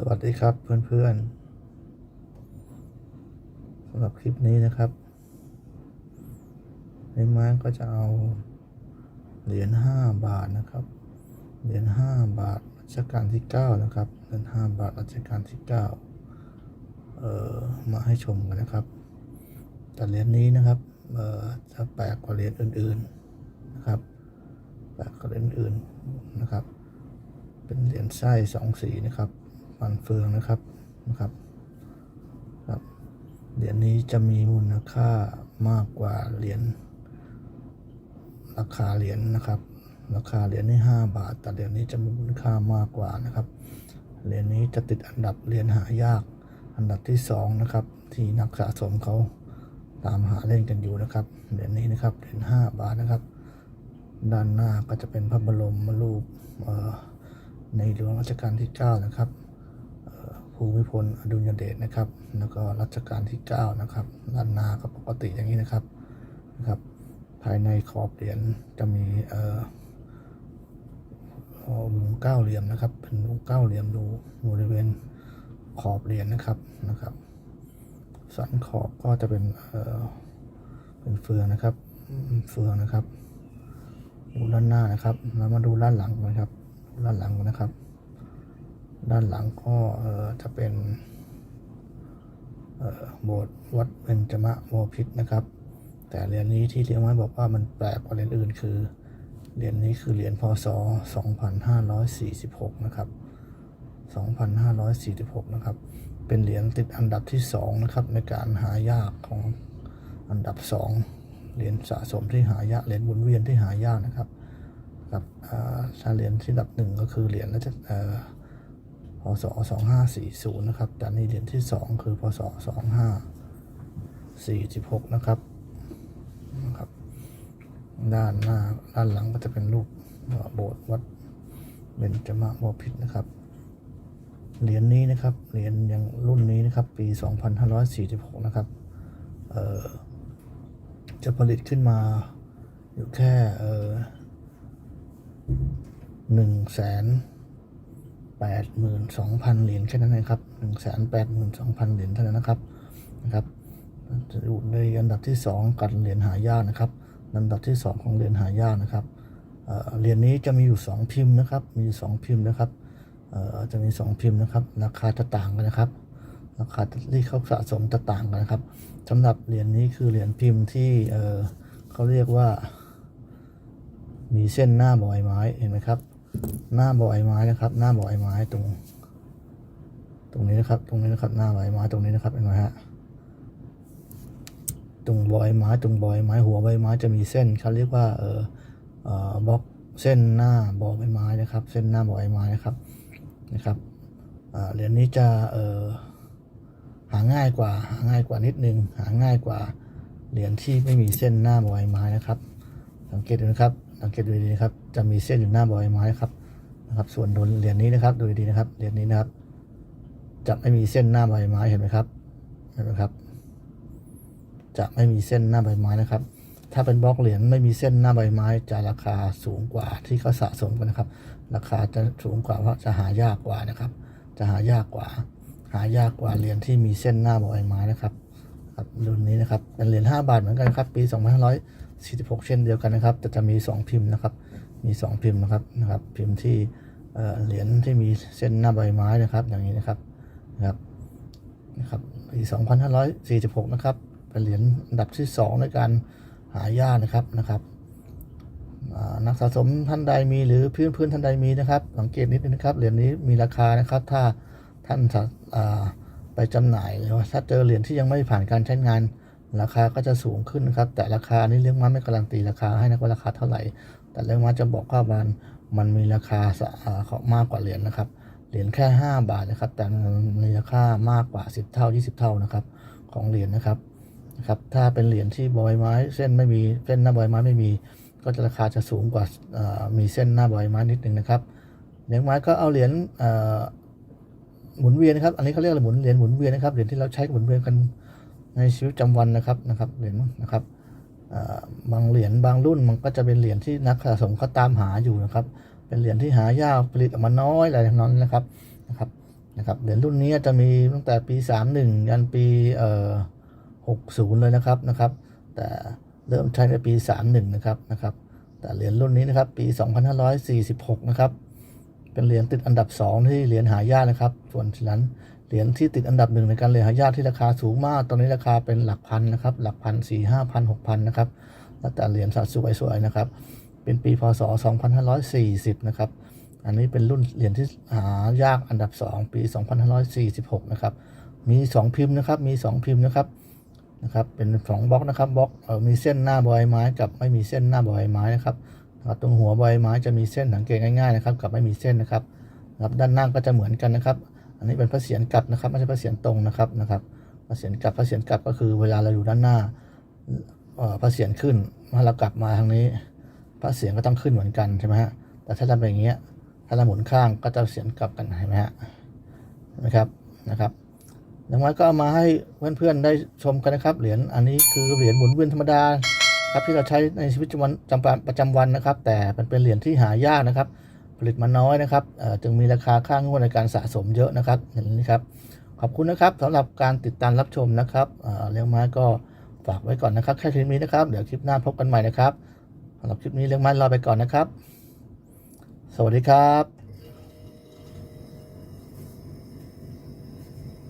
สวัสดีครับเพื่อนๆสำหรับคลิปนี้นะครับในม้าก็จะเอาเหรียญห้าบาทนะครับ เหรียญห้าบาทรัชกาลที่เก้านะครับ เหรียญห้าบาทรัชกาลที่เก้าเอ่อมาให้ชมกันนะครับ แต่เหรียญนี้นะครับเอ่อจะแปลกกว่าเหรียญอื่นๆนะครับแปลกกว่าเหรียญอื่นๆนะครับ เป็นเหรียญไส้สองสีนะครับ ฟันเฟืองนะครับนะครับครับเหรียญนี้จะมีมูลค่ามากกว่าเหรียญราคาเหรียญนะครับ ราคาเหรียญนี่ห้าบาท แต่เหรียญนี้จะมีมูลค่ามากกว่านะครับเหรียญนี้จะติดอันดับเหรียญหายาก อันดับที่สองนะครับที่นักสะสมเขาตามหาเล่นกันอยู่นะครับเหรียญนี้นะครับเหรียญห้าบาทนะครับ ด้านหน้าก็จะเป็นพระบรมรูปในหลวงรัชกาลที่ 9 นะครับ ภูมิพลอดุลยเดชนะครับ แล้วก็รัชกาลที่ 9 นะครับด้านหน้าก็ปกติอย่างนี้นะครับนะครับ ภายในขอบเหรียญจะมีเอ่อวงเก้าเหลี่ยมนะครับ เป็นวงเก้าเหลี่ยมดูบริเวณขอบเหรียญนะครับนะครับ สันขอบก็จะเป็นเอ่อเป็นเฟืองนะครับเฟืองนะครับดูด้านหน้านะครับ แล้วมาดูด้านหลังกันครับดูด้านหลังกันนะครับ ด้านหลังก็เออจะเป็นโบสถ์วัดเบญจมะโมพิษนะครับ แต่เหรียญนี้ที่เลี้ยงไว้บอกว่ามันแปลกกว่าเหรียญอื่นคือเหรียญนี้คือเหรียญพศ 2546 นะครับ 2546 นะครับ เป็นเหรียญติดอันดับที่ 2 นะครับ ในการหายากของอันดับ 2 เหรียญสะสมที่หายากเหรียญหมุนเวียนที่หายากนะครับ กับอ่าถ้าเหรียญที่อันดับหนึ่งก็คือเหรียญรัชเอ่อ พศ 2540 นะครับแต่นี่เหรียญที่ 2 คือพศ 2546 นะครับนะครับ ด้านหน้าด้านหลังก็จะเป็นรูปโบสถ์วัดเบญจมะบพิตรนะครับ เหรียญนี้นะครับ เหรียญอย่างรุ่นนี้นะครับ ปี 2546 นะครับ เอ่อ จะผลิตขึ้นมาอยู่แค่ เอ่อหนึ่งแสน แปดหมื่นสองพันเหรียญแค่นั้นเองครับหนึ่งแสนแปดหมื่นสองพันเหรียญเท่านั้นนะครับนะครับจะอยู่ในอันดับที่สองกับเหรียญหายากนะครับอันดับที่สองของเหรียญหายากนะครับเหรียญนี้จะมีอยู่สองพิมพ์นะครับ มีอยู่สองพิมพ์นะครับอ่อจะมีสองพิมพ์นะครับ ราคาจะต่างกันนะครับ ราคาที่เขาสะสมจะต่างกันนะครับสำหรับเหรียญนี้คือเหรียญพิมพ์ที่เขาเรียกว่า มีเส้นหน้าบอยไม้เห็นไหมครับ หน้าบอยไม้นะครับ หน้าบอยไม้ตรง ตรงนี้นะครับ ตรงนี้นะครับ หน้าบอยไม้ตรงนี้นะครับเห็นไหมฮะตรงบอยไม้ตรงบอยไม้หัวใบไม้จะมีเส้นเขาเรียกว่าเออเออบล็อกเส้นหน้าบอใบไม้นะครับ เส้นหน้าบอยไม้นะครับนะครับเหรียญนี้จะเออหาง่ายกว่าหาง่ายกว่านิดนึง หาง่ายกว่าเหรียญที่ไม่มีเส้นหน้าบอยไม้นะครับ สังเกตดูนะครับ สังเกตดูดีนะครับ จะมีเส้นอยู่หน้าบอยไม้ครับนะครับ ส่วนโดนเหรียญนี้นะครับ ดูดีนะครับ เหรียญนี้นะครับ จะไม่มีเส้นหน้าใบไม้เห็นไหมครับ เห็นไหมครับ จะไม่มีเส้นหน้าใบไม้นะครับ ถ้าเป็นบล็อกเหรียญไม่มีเส้นหน้าใบไม้ จะราคาสูงกว่าที่เขาสะสมกันนะครับ ราคาจะสูงกว่าเพราะจะหายากกว่านะครับ จะหายากกว่า หายากกว่าเหรียญที่มีเส้นหน้าใบไม้นะครับครับรุ่นนี้นะครับ เป็นเหรียญ5บาทเหมือนกันครับ ปี 4.6 เช่นเดียวกันนะครับ แต่จะมี 2 พิมพ์นะครับ มี 2 พิมพ์นะครับนะครับ พิมพ์ที่เหรียญที่มีเส้นหน้าใบไม้นะครับ อย่างนี้นะครับนะครับนะครับปี2546 นะครับ เป็นเหรียญอันดับที่ 2 ในการหายากนะครับนะครับนักสะสมท่านใดมีหรือเพื่อนเพื่อนท่านใดมีนะครับ สังเกตนิดนึงนะครับเหรียญนี้มีราคานะครับ ถ้าท่านสะอ่าไปจำหน่ายหรือว่าถ้าเจอเหรียญที่ยังไม่ผ่านการใช้งาน ราคาก็จะสูงขึ้นนะครับ แต่ราคานี้เลี้ยงม้าไม่การันตีราคาให้นะว่าราคาเท่าไหร่ แต่เลี้ยงม้าจะบอกว่ามันมันมีราคาสะอาของมากกว่าเหรียญนะครับ เหรียญแค่ 5 บาทนะครับ แต่มันมีราคามากกว่า 10 เท่า 20 เท่านะครับ ของเหรียญนะครับนะครับ ถ้าเป็นเหรียญที่บอยไม้ เส้นไม่มีเส้นหน้าบอยไม้ไม่มี ก็จะราคาจะสูงกว่ามีเส้นหน้าบอยไม้นิดนึงนะครับเหรียญไม้ก็เอาเหรียญหมุนเวียนนะครับ อันนี้เขาเรียกอะไรหมุนเหรียญหมุนเวียนนะครับ เหรียญที่เราใช้หมุนเวียนกัน ในชีวิตประจำวันนะครับนะครับเหรียญนะครับบางเหรียญบางรุ่นมันก็จะเป็นเหรียญที่นักสะสมเขาตามหาอยู่นะครับ เป็นเหรียญที่หายากผลิตออกมาน้อยอะไรทั้งนั้นนะครับนะครับนะครับเหรียญรุ่นนี้จะมีตั้งแต่ปี 31 ยันปีเอ่อ60 เลยนะครับนะครับ แต่เริ่มใช้ในปี 31 นะครับนะครับ แต่เหรียญรุ่นนี้นะครับปี 2546 นะครับ เป็นเหรียญติดอันดับ 2 ที่เหรียญหายากนะครับ ส่วนฉะนั้น เหรียญที่ติดอันดับหนึ่งในการเหรียหายากที่ราคาสูงมาก ตอนนี้ราคาเป็นหลักพันนะครับ หลักพันสี่ห้าพันหกพันนะครับแล้วแต่เหรียญสัดสวยๆนะครับ เป็นปีพศ 2540 นะครับ อันนี้เป็นรุ่นเหรียญที่หายากอันดับ 2 ปี 2546 นะครับ มี 2 พิมพ์นะครับ มี 2 พิมพ์นะครับ นะครับ เป็นสองบล็อกนะครับ บล็อกมีเส้นหน้าบอยไม้กับไม่มีเส้นหน้าบอยไม้นะครับ ตรงหัวบอยไม้จะมีเส้นสังเกตง่ายๆนะครับ กับไม่มีเส้นนะครับ ด้านล่าก็จะเหมือนกันนะครับ อันนี้เป็นพระเศียรกลับนะครับไม่ใช่พระเศียรตรงนะครับนะครับพระเศียรกลับพระเศียรกลับก็คือเวลาเราอยู่ด้านหน้าพระเศียรขึ้นเมื่อเรากลับมาทางนี้ พระเศียรก็ต้องขึ้นเหมือนกันใช่ไหมฮะแต่ถ้าทำอย่างเงี้ยถ้าเราหมุนข้างก็จะเศียรกลับกันเห็นไหมฮะนะครับนะครับดังนั้นก็เอามาให้เพื่อนๆได้ชมกันนะครับเหรียญอันนี้คือเหรียญหมุนเวียนธรรมดาครับที่เราใช้ในชีวิตประจำวันจำวันประจำวันนะครับ แต่มันเป็นเหรียญที่หายากนะครับ ผลิตมาน้อยนะครับเอ่อจึงมีราคาค่างวดในการสะสมเยอะนะครับอย่างนี้ครับ ขอบคุณนะครับสำหรับการติดตามรับชมนะครับเอ่อเลี้ยงไม้ก็ฝากไว้ก่อนนะครับ แค่คลิปนี้นะครับ เดี๋ยวคลิปหน้าพบกันใหม่นะครับสำหรับคลิปนี้เลี้ยงไม้ลาไปก่อนนะครับ สวัสดีครับ